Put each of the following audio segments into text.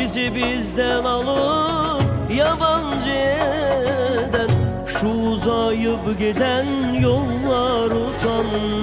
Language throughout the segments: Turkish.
Bizi bizden alıp yabancı eden Şu uzayıp giden yollar utansın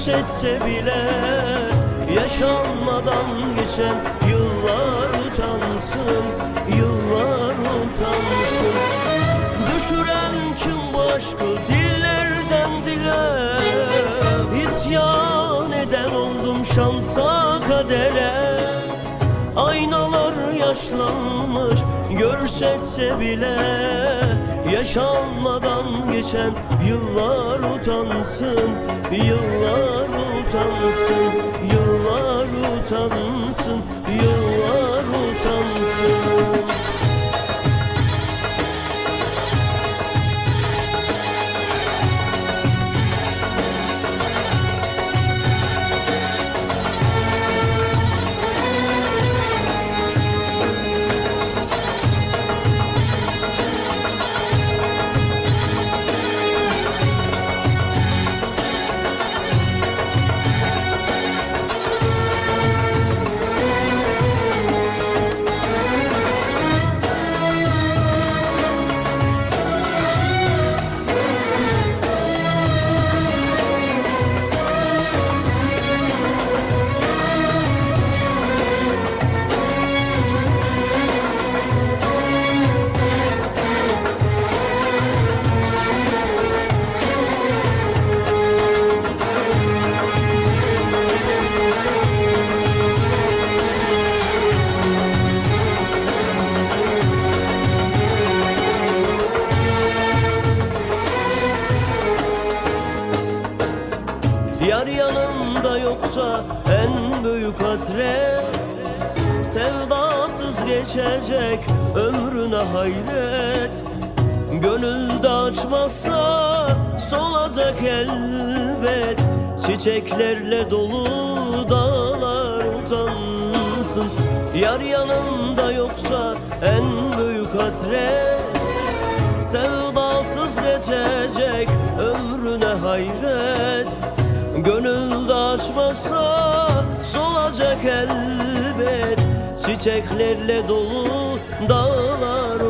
görsetse bile Yaşanmadan geçen yıllar utansın Yıllar utansın. Düşüren kim bu aşkı dillerden dile? İsyan eden oldum şansa kadere. Aynalar yaşlanmış görsetse bile Yaşanmadan geçen yıllar utansın Yıllar utansın Yıllar utansın Yıllar utansın yoksa en büyük hasret Sevdasız geçecek ömrüne hayret. Gönülde açmazsa solacak elbet. Çiçeklerle dolu dağlar utansın. Yar yanımda yoksa en büyük hasret Sevdasız geçecek ömrüne hayret Gönülde açmasa solacak elbet Çiçeklerle dolu dağlar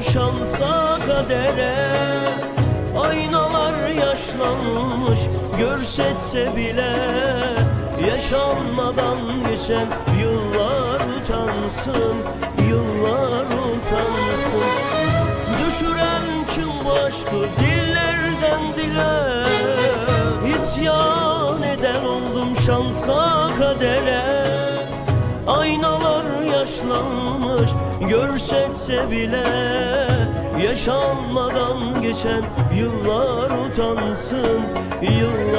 şansa kadere Aynalar yaşlanmış görsetse bile Yaşanmadan geçen yıllar utansın Yıllar utansın. Düşüren kim bu aşkı dillerden dile İsyan eden oldum şansa kadere. Aynalar yaşlanmış görsetse bile Yaşanmadan geçen yıllar utansın Yıllar